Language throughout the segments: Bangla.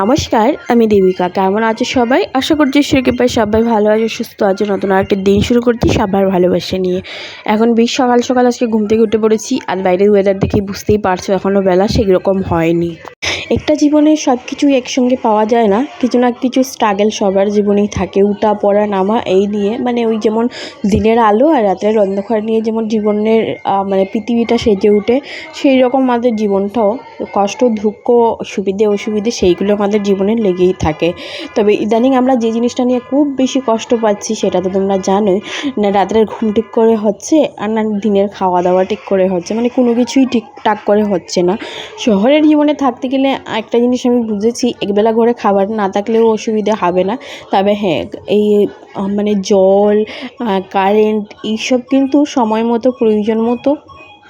নমস্কার, আমি দেবিকা। কেমন আছো সবাই? আশা করছি কৃপায় সবাই ভালো আছে, সুস্থ আছে, নতুন আরেকটা দিন শুরু করছি সবার ভালোবাসা নিয়ে। এখন বেশ সকাল সকাল আজকে ঘুম থেকে উঠে পড়েছি, আর বাইরের ওয়েদার দেখে বুঝতেই পারছ এখনও বেলা সেই রকম হয়নি। একটা জীবনে সব কিছুই একসঙ্গে পাওয়া যায় না। কিছু না কিছু স্ট্রাগল সবার জীবনেই থাকে। উঠা পড়া, নামা, এই নিয়ে। মানে ওই যেমন দিনের আলো আর রাতের অন্ধকার নিয়ে যেমন জীবনের মানে পৃথিবীটা সেজে ওঠে সেই রকম আমাদের জীবনটাও। কষ্ট, দুঃখ, সুবিধে, অসুবিধে সেইগুলো আমাদের জীবনে লেগেই থাকে। তবে ইদানিং আমরা যে জিনিসটা নিয়ে খুব বেশি কষ্ট পাচ্ছি সেটা তো তোমরা জানোই। না রাতের ঘুম ঠিক করে হচ্ছে আর না দিনের খাওয়া দাওয়া ঠিক করে হচ্ছে। মানে কোনো কিছুই ঠিকঠাক করে হচ্ছে না। শহরের জীবনে থাকতে গেলে একটা জিনিস আমি বুঝেছি, একবেলা ঘরে খাবার না থাকলেও অসুবিধা হবে না। তবে হ্যাঁ এই মানে জল কারেন্ট এইসব কিন্তু সময় মতো, প্রয়োজন মতো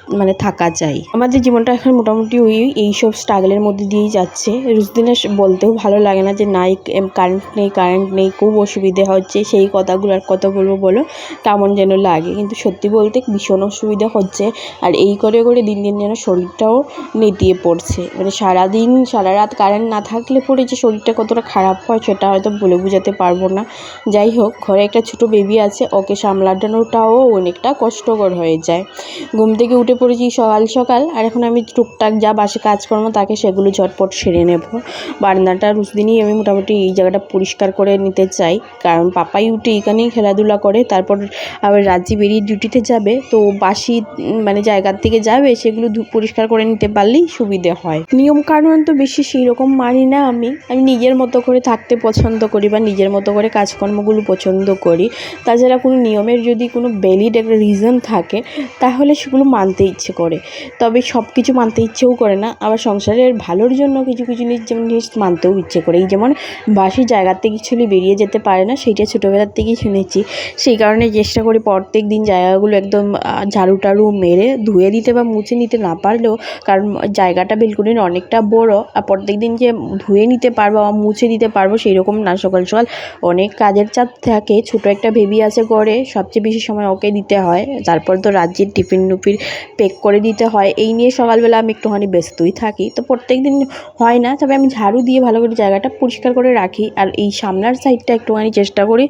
মানে থাকা চাই আমাদের জীবনটা এখন মোটামুটি ওই এইসব স্ট্রাগলের মধ্যে দিয়েই যাচ্ছে। রোজদিনে বলতেও ভালো লাগে না যে, নাই কারেন্ট নেই কারেন্ট নেই, খুব অসুবিধে হচ্ছে, সেই কথাগুলো আর কথা বলব বলো, কেমন যেন লাগে। কিন্তু সত্যি বলতে ভীষণ অসুবিধা হচ্ছে, আর এই করে করে দিন দিন যেন শরীরটাও নেতিয়ে পড়ছে। মানে সারাদিন সারা রাত কারেন্ট না থাকলে পরে যে শরীরটা কতটা খারাপ হয়, সেটা হয়তো বলে বোঝাতে পারব না। যাই হোক, ঘরে একটা ছোটো বেবি আছে, ওকে সামলানোটাও অনেকটা কষ্টকর হয়ে যায়। ঘুম থেকে উঠে পড়েছি সকাল সকাল, আর এখন আমি টুকটাক যা বাসে কাজকর্ম তাকে সেগুলো ঝটপট সেরে নেব। বারান্দাটা রোজ দিনই আমি মোটামুটি এই জায়গাটা পরিষ্কার করে নিতে চাই, কারণ পাপাই উঠে এখানেই খেলাধুলা করে, তারপর আবার রাজ্যে বেরিয়ে ডিউটিতে যাবে, তো বাসি মানে জায়গার থেকে যাবে, সেগুলো পরিষ্কার করে নিতে পারলেই সুবিধে হয়। নিয়ম কানুন তো বেশি সেই রকম মানি না আমি আমি নিজের মতো করে থাকতে পছন্দ করি বা নিজের মতো করে কাজকর্মগুলো পছন্দ করি। তাছাড়া কোনো নিয়মের যদি কোনো ভ্যালিড একটা রিজন থাকে, তাহলে সেগুলো মানতে ইচ্ছে করে। তবে সব কিছু মানতে ইচ্ছেও করে না। আবার সংসারের ভালোর জন্য কিছু কিছু জিনিস মানতেও ইচ্ছে করে। এই যেমন বাসি জায়গার থেকে ছেলে বেরিয়ে যেতে পারে না, সেইটা ছোটোবেলার থেকেই শুনেছি। সেই কারণে চেষ্টা করি প্রত্যেক দিন জায়গাগুলো একদম ঝাড়ু টাড়ু মেরে ধুয়ে দিতে বা মুছে নিতে না পারলেও, কারণ জায়গাটা বেলকুনির অনেকটা বড়, আর প্রত্যেক দিন যে ধুয়ে নিতে পারব বা মুছে দিতে পারব সেই রকম না। সকাল সকাল অনেক কাজের চাপ থাকে, ছোটো একটা বেবি আছে ঘরে সবচেয়ে বেশি সময় ওকে দিতে হয়। তারপর তো রাজ্যের টিফিন নুফিন পেক করে দিতে হয়। এই নিয়ে সকালবেলা আমি একটুখানি ব্যস্তই থাকি। তো প্রত্যেক দিন হয় না, তবে আমি ঝাড়ু দিয়ে ভালো করে জায়গাটা পরিষ্কার করে রাখি। আর এই সামনার সাইডটা একটুখানি চেষ্টা করি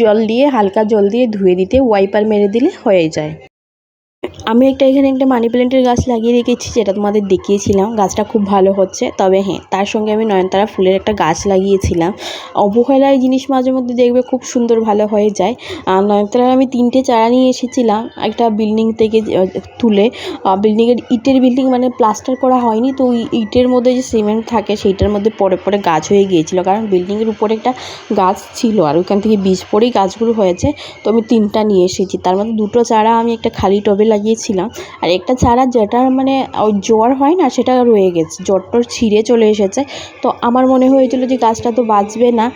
জল দিয়ে, হালকা জল দিয়ে ধুয়ে দিতে ওয়াইপার মেরে দিলে হয়ে যায়। আমি একটা এখানে একটা মানি প্ল্যান্টের গাছ লাগিয়ে রেখেছি, যেটা তোমাদের দেখিয়েছিলাম। গাছটা খুব ভালো হচ্ছে, তবে হ্যাঁ তার সঙ্গে আমি নয়নতারা ফুলের একটা গাছ লাগিয়েছিলাম। অবহেলায় জিনিস মাঝে মধ্যে দেখবে খুব সুন্দর ভালো হয়ে যায়। আর নয়নতারার আমি তিনটে চারা নিয়ে এসেছিলাম, একটা বিল্ডিং থেকে তুলে। বিল্ডিংয়ের ইটের বিল্ডিং মানে প্লাস্টার করা হয়নি, তো ওই ইটের মধ্যে যে সিমেন্ট থাকে, সেইটার মধ্যে পরে পরে গাছ হয়ে গিয়েছিল। কারণ বিল্ডিংয়ের উপরে একটা গাছ ছিল, আর ওইখান থেকে বীজ পড়েই গাছগুলো হয়েছে, তো আমি তিনটা নিয়ে এসেছি। তার মধ্যে দুটো চারা আমি একটা খালি টবে লাগিয়েছিলাম। আর একটা চারা যেটা মানে ওই জ্বর হয় না, সেটা রয়ে গেছে, জ্বরটর ছিঁড়ে চলে এসেছে। তো আমার মনে হয়েছিল যে গাছটা তো বাঁচবে না।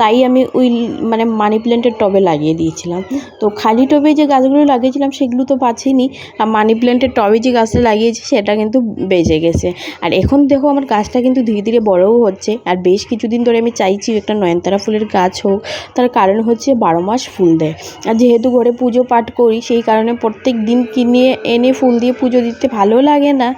তাই আমি ওই মানে মানি প্ল্যান্টের টবে লাগিয়ে দিয়েছিলাম। তো খালি টবে যে গাছগুলো লাগিয়েছিলাম সেগুলো তো বাঁচেনি, আর মানি প্ল্যান্টের টবে যে গাছটা লাগিয়েছি সেটা কিন্তু বেঁচে গেছে। আর এখন দেখো আমার গাছটা কিন্তু ধীরে ধীরে বড়ও হচ্ছে, আর বেশ কিছুদিন ধরে আমি চাইছি একটা নয়নতারা ফুলের গাছ হোক, তার কারণ হচ্ছে বারো মাস ফুল দেয়। আর যেহেতু ঘরে পুজো পাঠ করি, সেই কারণে প্রত্যেক দিন কিনে, এনে ফুল দিয়ে পুজো দিতে ভালো লাগে না,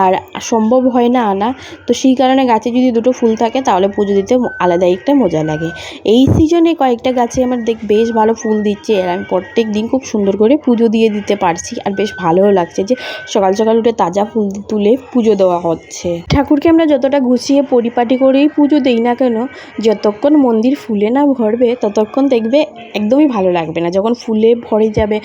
আর সম্ভব হয় না আনা। তো সেই কারণে গাছে যদি দুটো ফুল থাকে, তাহলে পুজো দিতে আলাদা একটা মজা লাগে। এই সিজনে কয়েকটা গাছে আমার দেখ বেশ ভালো ফুল দিচ্ছে। আর আমি প্রত্যেক দিন খুব সুন্দর করে পুজো দিয়ে দিতে পারছি। আর বেশ ভালোও লাগছে যে সকাল সকাল উঠে তাজা ফুল তুলে পুজো দেওয়া হচ্ছে। ঠাকুরকে আমরা যতটা গুছিয়ে পরিপাটি করেই পুজো দিই না কেন, যতক্ষণ মন্দির ফুলে না ভরবে, ততক্ষণ দেখবে একদমই ভালো লাগবে না। যখন ফুলে ভরে যাবে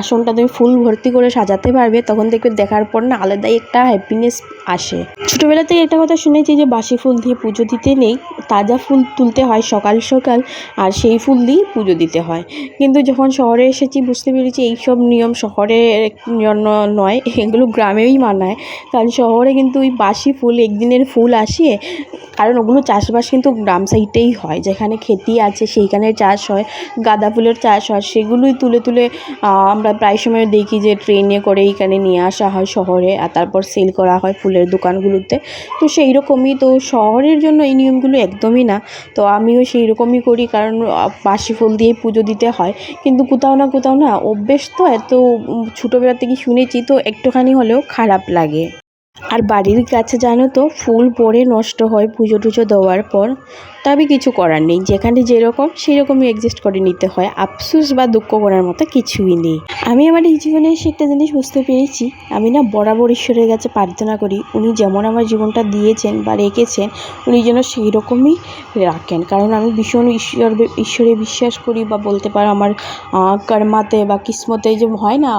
আসনটা তুমি ফুল ভর্তি করে সাজাতে পারবে, তখন দেখবে দেখার পর না আলাদাই একটা হ্যাপিনেস আসে। ছোটোবেলা থেকে একটা কথা শুনেছি যে বাসি ফুল দিয়ে পুজো দিতে নেই, তাজা ফুল তুলতে হয় সকাল সকাল সকাল আর সেই ফুল দিয়েই পুজো দিতে হয়। কিন্তু যখন শহরে এসেছি বুঝতে পেরেছি এইসব নিয়ম শহরের জন্য নয়, এগুলো গ্রামেই মানায়। কারণ শহরে কিন্তু ওই বাসি ফুল, একদিনের ফুল আসে, কারণ ওগুলো চাষবাস কিন্তু গ্রাম সাইডেই হয়। যেখানে খেতি আছে সেইখানে চাষ হয়, গাঁদা ফুলের চাষ হয়, সেগুলোই তুলে তুলে আমরা প্রায় সময় দেখি যে ট্রেনে করে এইখানে নিয়ে আসা হয় শহরে আর তারপর সেল করা হয় ফুলের দোকানগুলোতে। তো সেই রকমই তো শহরের জন্য এই নিয়মগুলো একদমই না। তো আমিও সেই রকমই করি, কারণ বাসি ফুল দিয়েই পুজো দিতে হয়। কিন্তু কোথাও না কোথাও না অভ্যেস তো এত ছোটোবেলা থেকে শুনেছি তো একটুখানি হলেও খারাপ লাগে। আর বাড়ির কাছে জানো তো, ফুল পরে নষ্ট হয় পুজো টুজো দেওয়ার পর। তবে কিছু করার নেই। যেখানে যেরকম, সেরকমই অ্যাডজাস্ট করে নিতে হয়। আফসোস বা দুঃখ করার মতো কিছুই নেই। আমি আমার এই জীবনে এসে একটা জিনিস বুঝতে পেরেছি। আমি না বরাবর ঈশ্বরের কাছে প্রার্থনা করি, উনি যেমন আমার জীবনটা দিয়েছেন বা রেখেছেন, উনি যেন সেই রকমই রাখেন। কারণ আমি ভীষণ ঈশ্বর, ঈশ্বরে বিশ্বাস করি বা বলতে পারো আমার কর্মাতে বা কিসমতে যে হয় না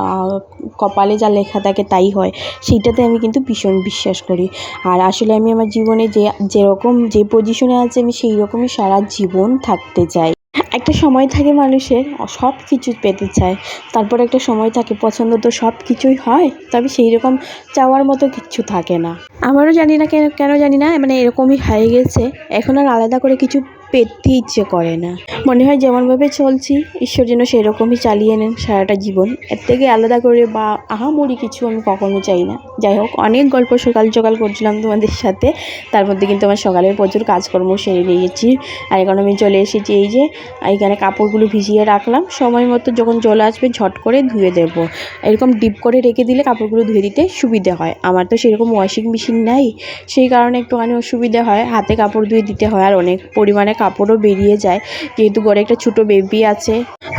কপালে যা লেখা থাকে তাই হয়। সেইটাতে আমি কিন্তু ভীষণ বিশ্বাস করি। আর আসলে আমি আমার জীবনে যে, যেরকম যে পজিশনে আছে আমি সেই রকমই সারা জীবন থাকতে চাই একটা সময় থাকে মানুষের, সব কিছু পেতে চায়। তারপর একটা সময় থাকে পছন্দ তো সব কিছুই হয়, তবে সেই রকম চাওয়ার মতো কিচ্ছু থাকে না। আমারও জানি না কেন কেন জানি না মানে এরকমই হয়ে গেছে। এখন আর আলাদা করে কিছু পেতে ইচ্ছে করে না। মনে হয় যেমনভাবে চলছি, ঈশ্বর যেন সেরকমই চালিয়ে নেন সারাটা জীবন। এর থেকে আলাদা করে বা আহামরি কিছু আমি কখনো চাই না। যাই হোক, অনেক গল্প সকাল সকাল করছিলাম তোমাদের সাথে। তার মধ্যে কিন্তু আমার সকালের প্রচুর কাজকর্ম সেরে নিয়েছি। আর এখন আমি চলে এসেছি এই যে এখানে কাপড়গুলো ভিজিয়ে রাখলাম। সময় মতো যখন জল আসবে ঝট করে ধুয়ে দেব। এরকম ডিপ করে রেখে দিলে কাপড়গুলো ধুয়ে দিতে সুবিধে হয়। আমার তো সেরকম ওয়াশিং মেশিন নাই। সেই কারণে একটুখানি অসুবিধে হয়। হাতে কাপড় ধুয়ে দিতে হয় আর অনেক পরিমাণে কাপড়ও বেরিয়ে যায়। যেহেতু ঘরে একটা ছোট বেবি আছে।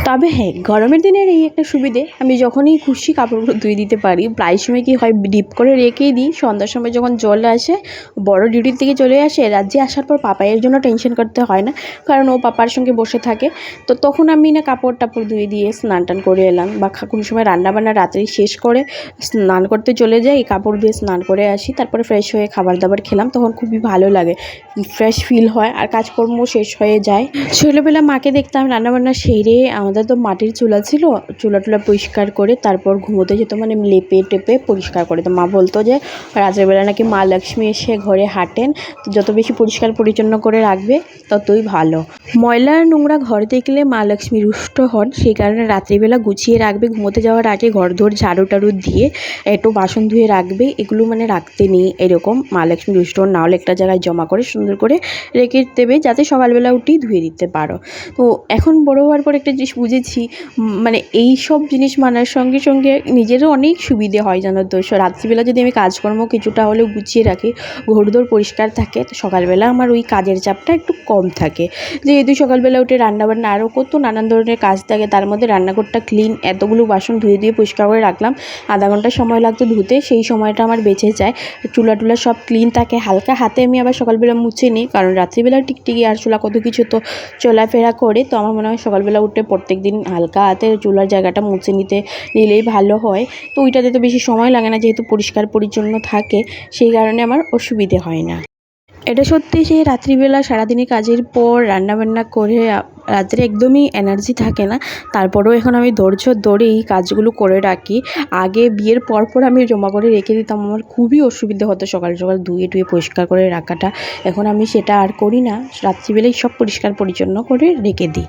তবে হ্যাঁ গরমের দিনের এই একটা সুবিধে, আমি যখনই খুশি কাপড়গুলো ধুয়ে দিতে পারি, প্রায় সময় কি হয়, ডিপ করে রেখেই দিই। সন্ধ্যার সময় যখন জল আসে, বড় ডিউটির থেকে চলে আসে, রাজ্যে আসার পর পাপাইয়ের জন্য টেনশন করতে হয় না, কারণ ও পাপার সঙ্গে বসে থাকে। তো তখন আমি না কাপড় টাপড় ধুয়ে দিয়ে স্নান টান করে এলাম বা কোনো সময় রান্নাবান্না রাত্রি শেষ করে স্নান করতে চলে যাই, কাপড় ধুয়ে স্নান করে আসি, তারপরে ফ্রেশ হয়ে খাবার দাবার খেলাম, তখন খুবই ভালো লাগে। ফ্রেশ ফিল হয় আর কাজকর্ম শেষ হয়ে যায়। ছোটোবেলা মাকে দেখতাম রান্নাবান্না সেরে আমাদের তো মাটির চুলা ছিল, চুলা টুলা পরিষ্কার করে তারপর ঘুমোতে যেত মানে লেপে টেপে পরিষ্কার করে তো মা বলতো যে, রাতের বেলা নাকি মা লক্ষ্মী এসে ঘরে হাঁটেন, তো যত বেশি পরিষ্কার পরিচ্ছন্ন করে রাখবে, ততই ভালো। ময়লা আর নোংরা ঘর দেখলে মা লক্ষ্মী রুষ্ট হন, সেই কারণে রাত্রিবেলা গুছিয়ে রাখবে, ঘুমোতে যাওয়ার আগে ঘর ধর ঝাড়ু টাড়ু দিয়ে একটু বাসন ধুয়ে রাখবে, এগুলো মানে রাখতে নেই, এরকম মা লক্ষ্মী রুষ্ট হন। না হলে একটা জায়গায় জমা করে সুন্দর করে রেখে দেবে, যাতে সকালবেলা উঠেই ধুয়ে দিতে পারো। তো এখন বড় হওয়ার পর একটা জিনিস বুঝেছি। মানে এই সব জিনিস মানার সঙ্গে সঙ্গে নিজেরও অনেক সুবিধে হয় জানো তো। রাত্রিবেলা যদি আমি কাজকর্ম কিছুটা হলেও গুছিয়ে রাখি ঘরদোর পরিষ্কার থাকে, তো সকালবেলা আমার ওই কাজের চাপটা একটু কম থাকে। যেহেতু সকালবেলা উঠে রান্নাবান্না আরও কত নানান ধরনের কাজ থাকে, তার মধ্যে রান্নাঘরটা ক্লিন এতগুলো বাসন ধুয়ে ধুয়ে পরিষ্কার করে রাখলাম। আধা ঘণ্টা সময় লাগতো ধুতে, সেই সময়টা আমার বেঁচে যায়। চুলা টুলা সব ক্লিন থাকে, হালকা হাতে আমি আবার সকালবেলা মুছে নিই, কারণ রাত্রিবেলা টিকটিকি আর চুলা কত কিছু তো চলাফেরা করে, তো আমার মনে হয় সকালবেলা উঠে প্রত্যেক দিন হালকা হাতে চুলার জায়গাটা মুছে নিতে নিলেই ভালো হয়। তো ওইটাতে তো বেশি সময় লাগে না, যেহেতু পরিষ্কার পরিচ্ছন্ন থাকে, সেই কারণে আমার অসুবিধে হয় না। এটা সত্যি যে রাত্রিবেলা সারাদিনের কাজের পর রান্নাবান্না করে রাত্রে একদমই এনার্জি থাকে না। তারপরেও এখন আমি ধৈর্য ধরে এই কাজগুলো করে রাখি। আগে বিয়ের পর পর আমি জমা করে রেখে দিতাম। আমার খুবই অসুবিধা হতো সকাল সকাল ধুয়ে টুয়ে পরিষ্কার করে রাখাটা। এখন আমি সেটা আর করি না। রাত্রিবেলায় সব পরিষ্কার পরিচ্ছন্ন করে রেখে দিই।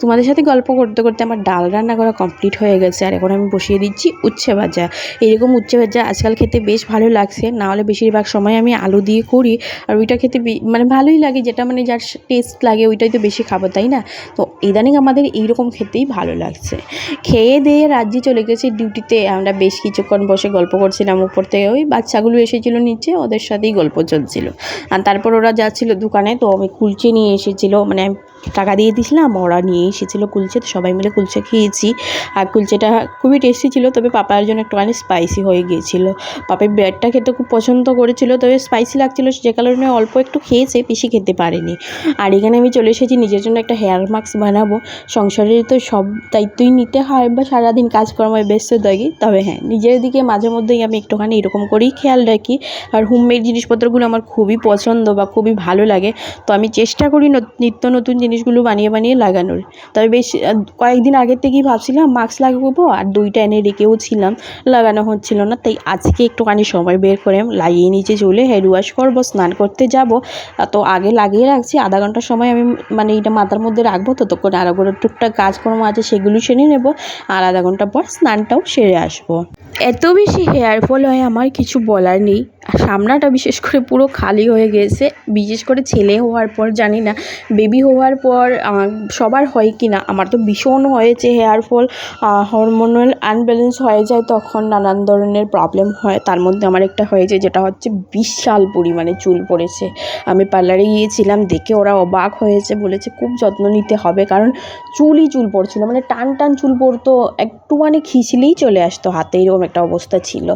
তোমাদের সাথে গল্প করতে করতে আমার ডাল রান্না করা কমপ্লিট হয়ে গেছে। আর এখন আমি বসিয়ে দিচ্ছি উচ্ছে ভাজা। এরকম উচ্ছে ভাজা আজকাল খেতে বেশ ভালো লাগছে। না হলে বেশিরভাগ সময় আমি আলু দিয়ে করি। আর ওইটা খেতে বে- মানে ভালোই লাগে, যেটা মানে যার টেস্ট লাগে, ওইটাই তো বেশি খাব, তাই না? তো ইদানিং আমাদের এইরকম খেতেই ভালো লাগছে। খেয়ে দিয়ে রাজ্যে চলে গেছি ডিউটিতে, আমরা বেশ কিছুক্ষণ বসে গল্প করছিলাম উপর থেকে, ওই বাচ্চাগুলো এসেছিল নিচে, ওদের সাথেই গল্প চলছিল। আর তারপর ওরা যাচ্ছিল দোকানে, তো আমি কুলচে নিয়ে এসেছিল মানে টাকা দিয়ে দিয়েছিলাম, ওরা নিয়ে এসেছিল কুলচে, তো সবাই মিলে কুলচে খেয়েছি। আর কুলচেটা খুবই টেস্টি ছিল, তবে পাপার জন্য একটুখানি স্পাইসি হয়ে গিয়েছিল। পাপে ব্রেডটা খেতে খুব পছন্দ করেছিল, তবে স্পাইসি লাগছিল যে কারণে অল্প একটু খেয়েছে, বেশি খেতে পারেনি। আর এখানে আমি চলে এসেছি, নিজের জন্য একটা হেয়ার মাস্ক বানাবো। সংসারের তো সব দায়িত্বই নিতে হয়, বা সারাদিন কাজকর্মে ব্যস্ত থাকি, তবে হ্যাঁ নিজের দিকে মাঝে মধ্যেই আমি একটুখানি এরকম করেই খেয়াল রাখি। আর হোমমেড জিনিসপত্রগুলো আমার খুবই পছন্দ বা খুবই ভালো লাগে, তো আমি চেষ্টা করি নত- নিত্য নতুন জিনিসগুলো বানিয়ে বানিয়ে লাগানোর। তবে বেশ কয়েকদিন আগের থেকেই ভাবছিলাম মাস্ক লাগাবো আর দুইটা এনে রেখেও ছিলাম, লাগানো হচ্ছিল না। তাই আজকে একটুখানি সময় বের করে লাগিয়ে নিচে চলে হেড ওয়াশ করব, স্নান করতে যাব। তো আগে লাগিয়ে রাখছি, আধা ঘণ্টা সময় আমি মানে এটা মাথার মধ্যে রাখব, ততক্ষণ আরও করে টুকটাক কাজকর্ম আছে সেগুলো সেরে নেব। আর আধা ঘণ্টা পর স্নানটাও সেরে আসব। এত বেশি হেয়ার ফল হয় আমার কিছু বলার নেই। আর সামনাটা বিশেষ করে পুরো খালি হয়ে গেছে। বিশেষ করে ছেলে হওয়ার পর, জানি না বেবি হওয়ার পর সবার হয় কি না? আমার তো ভীষণ হয়েছে হেয়ার ফল হরমোনাল আনব্যালেন্স হয়ে যায় তখন নানান ধরনের প্রবলেম হয়। তার মধ্যে আমার একটা হয়েছে যেটা হচ্ছে বিশাল পরিমাণে চুল পড়েছে। আমি পার্লারে গিয়েছিলাম, দেখে ওরা অবাক হয়েছে, বলেছে খুব যত্ন নিতে হবে, কারণ চুলই চুল পড়ছিল। মানে টান টান চুল পড়তো, একটুখানি খিঁচলেই চলে আসতো হাতে, এরকম একটা অবস্থা ছিল।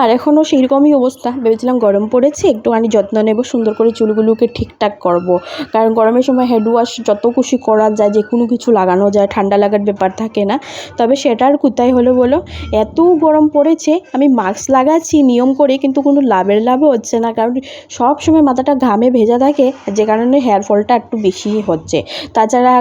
আর এখনও সেই রকমই অবস্থা। ভেবেছিলাম গরম পড়েছে, একটুখানি যত্ন নেব, সুন্দর করে চুলগুলোকে ঠিকঠাক করব। কারণ গরমের সময় হেড ওয়াশ যত খুশি করা যায়, যে কোনো কিছু লাগানো যায়, ঠান্ডা লাগার ব্যাপার থাকে না। তবে সেটার কোথায় হলো বলো? এত গরম পড়েছে, আমি মাস্ক লাগাচ্ছি, নিয়ম করে, কিন্তু কোনো লাভের লাভও হচ্ছে না। কারণ সব সময় মাথাটা ঘামে ভেজা থাকে, যে কারণে হেয়ার ফলটা একটু বেশি হচ্ছে। তাছাড়া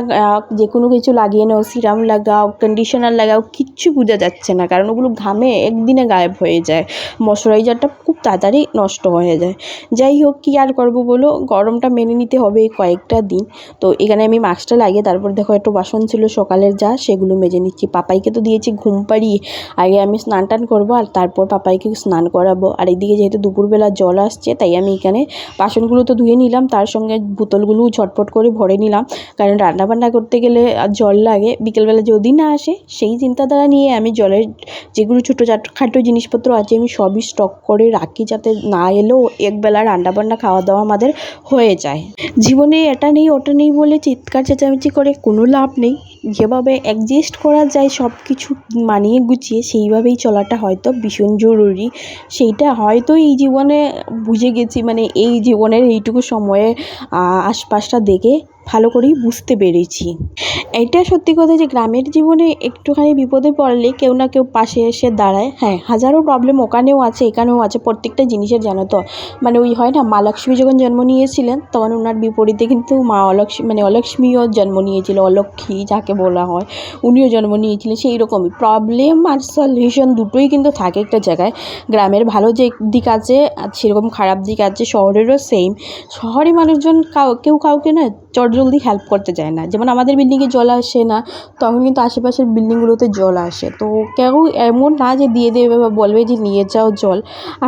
যে কোনো কিছু লাগিয়ে নাও সিরাম লাগাও কন্ডিশনার লাগাও, কিচ্ছু বোঝা যাচ্ছে না। কারণ ওগুলো ঘামে একদিনে গায়েব হয়ে যায়। ময়শ্চারাইজারটা খুব তাড়াতাড়ি নষ্ট হয়ে যায়। যাই হোক, কী আর করব বলো? গরমটা মেনে নিতে হবে এই কয়েকটা দিন। তো এখানে আমি মাস্কটা লাগিয়ে, তারপর দেখো একটু বাসন ছিল, সকালের যা, সেগুলো মেজে নিচ্ছি। পাপাইকে তো দিয়েছি ঘুম পাড়িয়ে। আগে আমি স্নান টান করব, আর তারপর পাপাইকে স্নান করাবো। আর এইদিকে যেহেতু দুপুরবেলা জল আসছে, তাই আমি এখানে বাসনগুলো তো ধুয়ে নিলাম। তার সঙ্গে বোতলগুলো ঝটপট করে ভরে নিলাম। কারণ রান্নাবান্না করতে গেলে আর জল লাগে। বিকেলবেলা যদি না আসে, সেই চিন্তাধারা নিয়ে আমি জলের যেগুলো ছোটো খাটো জিনিসপত্র আছে, আমি সবই স্টক করে রাখি যাতে না এলেও একবেলা রান্নাবান্না খাওয়া দাওয়া আমাদের হয়ে যায়। জীবনে এটা নেই, ওটা নেই বলে চিৎকার, চেঁচামেচি করে কোনো লাভ নেই। যেভাবে অ্যাডজাস্ট করা যায় সব কিছু মানিয়ে গুছিয়ে সেইভাবেই চলাটা হয়তো ভীষণ জরুরি। সেইটা হয়তো এই জীবনে বুঝে গেছি মানে এই জীবনের এইটুকু সময়ে আশপাশটা দেখে ভালো করেই বুঝতে পেরেছি। এটা সত্যি কথা যে গ্রামের জীবনে একটুখানি বিপদে পড়লে কেউ না কেউ পাশে এসে দাঁড়ায়। হ্যাঁ হাজারো প্রবলেম ওখানেও আছে, এখানেও আছে প্রত্যেকটা জিনিসের জানো তো। মানে ওই হয় না, মা লক্ষ্মী যখন জন্ম নিয়েছিলেন, তখন ওনার বিপরীতে কিন্তু মা অলক্ষ্মী মানে অলক্ষ্মীও জন্ম নিয়েছিল, অলক্ষ্মী যাকে বলা হয়, উনিও জন্ম নিয়েছিলেন, সেই রকমই প্রবলেম আর সলিউশন দুটোই কিন্তু থাকে একটা জায়গায়। গ্রামের ভালো যে দিক আছে, আর সেরকম খারাপ দিক আছে, শহরেরও সেম শহরে মানুষজন কাউ, কেউ কাউকে না চটজলদি হেল্প করতে চায় না। যেমন আমাদের বিল্ডিংয়ে জল আসে না, তখন কিন্তু আশেপাশের বিল্ডিংগুলোতে জল আসে। তো কেউ এমন না যে দিয়ে দেবে বা বলবে যে নিয়ে যাও জল।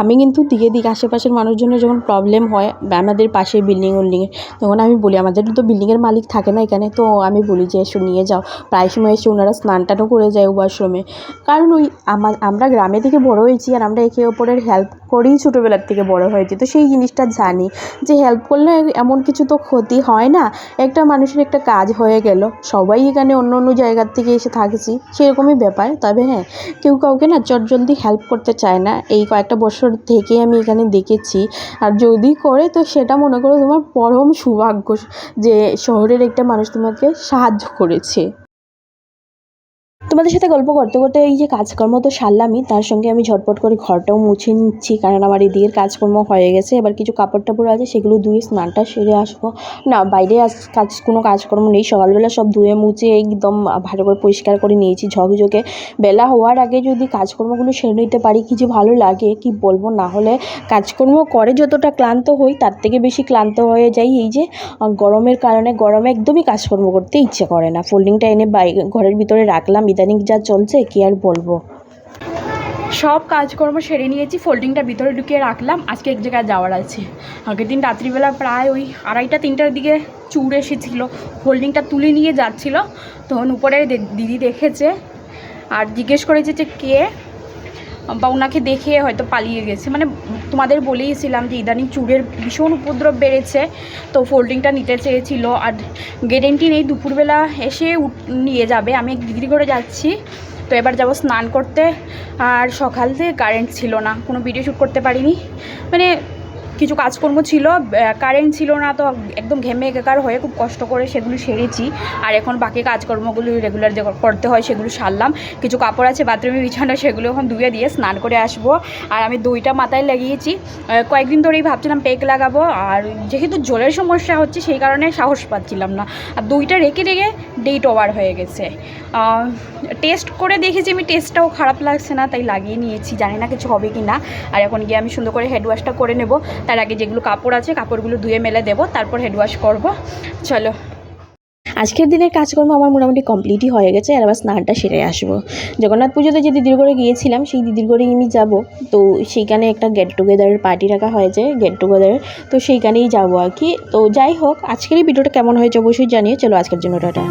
আমি কিন্তু দিয়ে দিই। আশেপাশের মানুষজনের যখন প্রবলেম হয়, আমাদের পাশে বিল্ডিং উল্ডিংয়ে, তখন আমি বলি, আমাদের তো বিল্ডিংয়ের মালিক থাকে না এখানে। তো আমি বলি যে, এসো নিয়ে যাও। প্রায় সময় এসে ওনারা স্নান টানও করে যায় ওয়াশরুমে কারণ ওই আমার আমরা গ্রামে থেকে বড় হয়েছি আর আমরা একে অপরের হেল্প করেই ছোটোবেলার থেকে বড় হয়েছি। তো সেই জিনিসটা জানি যে হেল্প করলে এমন কিছু তো ক্ষতি হয় না। একটা মানুষের একটা কাজ হয়ে গেল। সবাই এখানে অন্য অন্য জায়গার থেকে এসে থাকছি। সেরকমই ব্যাপার। তবে হ্যাঁ কেউ কাউকে না চটজলদি হেল্প করতে চায় না। এই কয়েকটা বছর থেকে আমি এখানে দেখেছি। আর যদি করে, তো সেটা মনে করো তোমার পরম সৌভাগ্য যে শহরের একটা মানুষ তোমাকে সাহায্য করেছে। তোমাদের সাথে গল্প করতে করতে এই যে কাজকর্ম তো সারলামই, তার সঙ্গে আমি ঝটপট করে ঘরটাও মুছে নিচ্ছি, কারণ আমার এদিকের কাজকর্ম হয়ে গেছে। এবার কিছু কাপড় টাপড় আছে, সেগুলো ধুয়ে স্নানটা সেরে আসব। না, বাইরে আজ কাজ, কোনো কাজকর্ম নেই, সকালবেলা সব ধুয়ে মুছে একদম ভালো করে পরিষ্কার করে নিয়েছি ঝকঝকে। বেলা হওয়ার আগে যদি কাজকর্মগুলো সেরে নিতে পারি, কি যে ভালো লাগে, কি বলব? না হলে কাজকর্ম করে যতটা ক্লান্ত হই, তার থেকে বেশি ক্লান্ত হয়ে যাই এই যে গরমের কারণে গরমে একদমই কাজকর্ম করতে ইচ্ছে করে না। ফোল্ডিংটা এনে বাই, ঘরের ভিতরে রাখলাম ইদানিং যা চলছে, কি আর বলব? সব কাজকর্ম সেরে নিয়েছি, ফোল্ডিংটা ভিতরে ঢুকিয়ে রাখলাম, আজকে এক জায়গায় যাওয়ার আছে। আগের দিন রাত্রিবেলা প্রায় ওই আড়াইটা, তিনটার দিকে চুর এসেছিল, ফোল্ডিংটা তুলে নিয়ে যাচ্ছিল। তখন উপরে দিদি দেখেছে, আর জিজ্ঞেস করেছে যে কে বা ওনাকে দেখে হয়তো পালিয়ে গেছে। মানে তোমাদের বলেইছিলাম যে ইদানিং চুরের ভীষণ উপদ্রব বেড়েছে, তো ফোল্ডিংটা নিতে চেয়েছিল আর গ্যারেন্টি নেই দুপুরবেলা এসে নিয়ে যাবে। আমি দিদির করে যাচ্ছি, তো এবার যাব স্নান করতে। আর সকাল থেকে কারেন্ট ছিল না, কোনো ভিডিও শ্যুট করতে পারিনি। মানে কিছু কাজকর্ম ছিল কারেন্ট ছিল না তো একদম ঘেমে একাকার হয়ে খুব কষ্ট করে সেগুলো সেরেছি। আর এখন বাকি কাজকর্মগুলো রেগুলার যে করতে হয় সেগুলো সারলাম। কিছু কাপড় আছে, বাথরুমে বিছানা, সেগুলো এখন ধুয়ে দিয়ে স্নান করে আসব। আর আমি দইটা মাথায় লাগিয়েছি। কয়েকদিন ধরেই ভাবছিলাম পেক লাগাবো। আর যেহেতু জলের সমস্যা হচ্ছে, সেই কারণে সাহস পাচ্ছিলাম না। আর দইটা রেখে রেখে ডেট ওভার হয়ে গেছে। টেস্ট করে দেখেছি, আমি টেস্টটাও খারাপ লাগছে না, তাই লাগিয়ে নিয়েছি। জানি না কিছু হবে কি না আর এখন গিয়ে আমি সুন্দর করে হেড ওয়াশটা করে নেব। তার আগে যেগুলো কাপড় আছে, কাপড়গুলো ধুয়ে মেলে দেবো, তারপর হেড ওয়াশ করব। চলো। আজকের দিনের কাজকর্ম আমার মোটামুটি কমপ্লিটই হয়ে গেছে, আর আবার স্নানটা সেরে আসব। জগন্নাথ পুজোতে যে দিদির ঘরে গিয়েছিলাম, সেই দিদির ঘরেই আমি যাব। তো সেইখানে একটা গেট টুগেদারের পার্টি রাখা হয়েছে গেট টুগেদার তো সেইখানেই যাব আর কি। তো যাই হোক, আজকের এই ভিডিওটা কেমন হয়েছে অবশ্যই জানিয়ে চলো আজকের জন্য টাটা।